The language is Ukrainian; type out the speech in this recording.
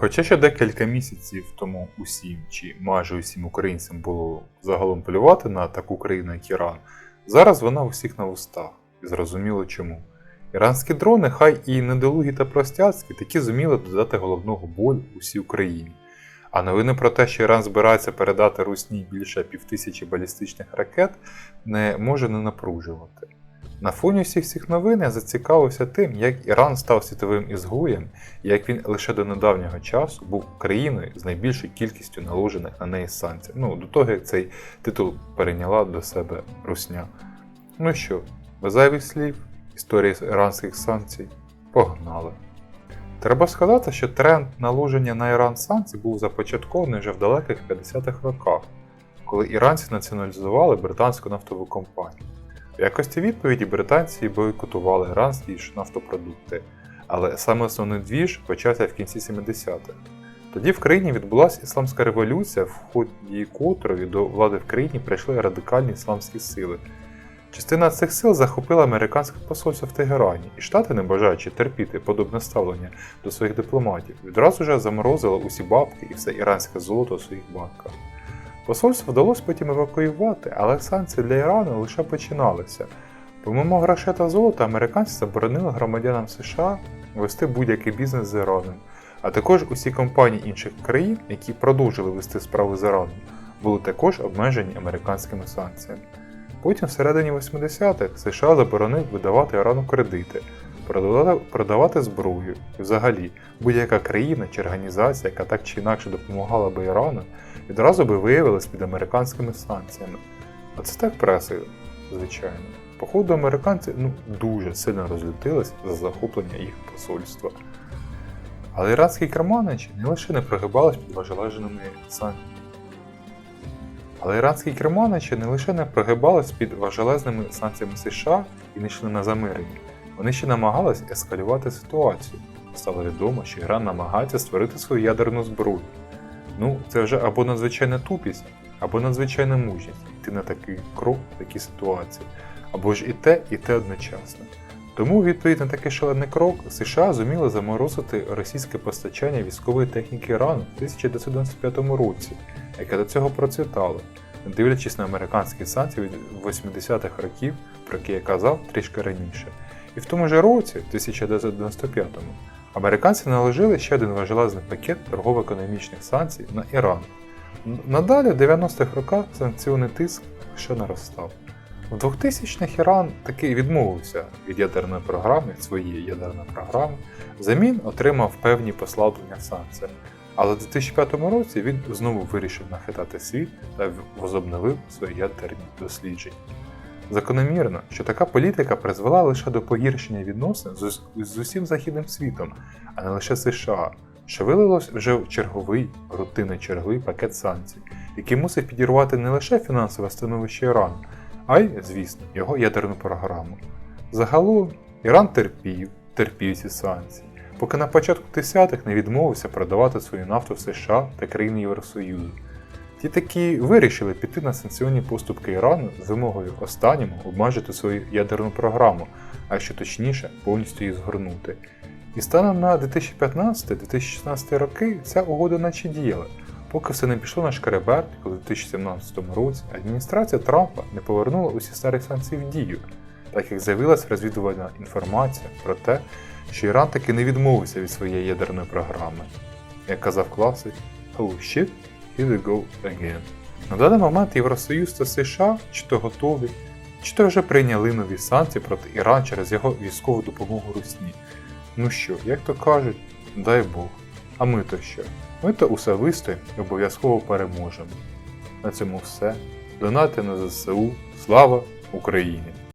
Хоча ще декілька місяців тому усім чи майже усім українцям було загалом плювати на таку країну, як Іран, зараз вона у всіх на устах, і зрозуміло чому. Іранські дрони, хай і недолугі та простяцькі, такі зуміли додати головного болю усій Україні. А новини про те, що Іран збирається передати Русні більше півтисячі балістичних ракет, не може не напружувати. На фоні всіх цих новин я зацікавився тим, як Іран став світовим ізгоєм, і як він лише до недавнього часу був країною з найбільшою кількістю наложених на неї санкцій. Ну, до того, як цей титул перейняла до себе Русня. Ну що, без зайвих слів, історія іранських санкцій погнали. Треба сказати, що тренд наложення на Іран санкцій був започаткований вже в далеких 50-х роках, коли іранці націоналізували британську нафтову компанію. В якості відповіді британці бойкотували іранські нафтопродукти, але саме основний двіж почався в кінці 70-х. Тоді в країні відбулася ісламська революція, в ході котрої до влади в країні прийшли радикальні ісламські сили. Частина цих сил захопила американське посольство в Тегерані, і штати, не бажаючи терпіти подобне ставлення до своїх дипломатів, відразу ж заморозили усі бабки і все іранське золото у своїх банках. Посольство вдалося потім евакуювати, але санкції для Ірану лише починалися. Помимо грошей та золота, американці заборонили громадянам США вести будь-який бізнес з Іраном, а також усі компанії інших країн, які продовжили вести справи з Іраном, були також обмежені американськими санкціями. Потім, всередині 80-х, США заборонив видавати Ірану кредити, продавати, зброю і взагалі будь-яка країна чи організація, яка так чи інакше допомагала би Ірану, відразу би виявилась під американськими санкціями. А це так пресою, звичайно. Походу, американці ну, дуже сильно розлютились за захоплення їх посольства. Але іранські керманичі не лише не прогибались під важележними санкціями. Але іранські керманичі не лише не прогибались під важелезними санкціями США і не йшли на замирення, вони ще намагались ескалювати ситуацію. Стало відомо, що Іран намагається створити свою ядерну зброю. Ну, це вже або надзвичайна тупість, або надзвичайна мужність йти на такий крок в такій ситуації, або ж і те, і те одночасно. Тому, відповідь на такий шалений крок, США зуміли заморозити російське постачання військової техніки Ірану в 1995 році, яке до цього процвітало, дивлячись на американські санкції від 80-х років, про які я казав трішки раніше. І в тому ж році, 1995-му, американці наложили ще один важелезний пакет торгово-економічних санкцій на Іран. Надалі, в 90-х роках, санкційний тиск ще наростав. У 2000-х Іран таки відмовився від ядерної програми, своєї ядерної програми, взамін отримав певні послаблення санкціями. Але в 2005 році він знову вирішив нахитати світ та возобновив свої ядерні дослідження. Закономірно, що така політика призвела лише до погіршення відносин з, усім західним світом, а не лише США, що вилилось вже в черговий, рутинний черговий пакет санкцій, який мусив підірвати не лише фінансове становище Ірану, а й, звісно, його ядерну програму. Загалом Іран терпів, терпів ці санкції, поки на початку 10-х не відмовився продавати свою нафту в США та країни Євросоюзу. Ті таки вирішили піти на санкціонні поступки Ірану з вимогою останньому обмежити свою ядерну програму, а якщо точніше, повністю її згорнути. І станом на 2015-2016 роки ця угода наче діяла, поки все не пішло на шкереберт, коли в 2017 році адміністрація Трампа не повернула усі старі санкції в дію, так як з'явилася розвідувальна інформація про те, що Іран таки не відмовився від своєї ядерної програми. Як казав класик, oh shit, here we go again. На даний момент Євросоюз та США чи то готові, чи то вже прийняли нові санкції проти Іран через його військову допомогу Русні. Ну що, як то кажуть, дай Бог. А ми то що? Ми то усе вистоїмо і обов'язково переможемо. На цьому все. Донати на ЗСУ. Слава Україні!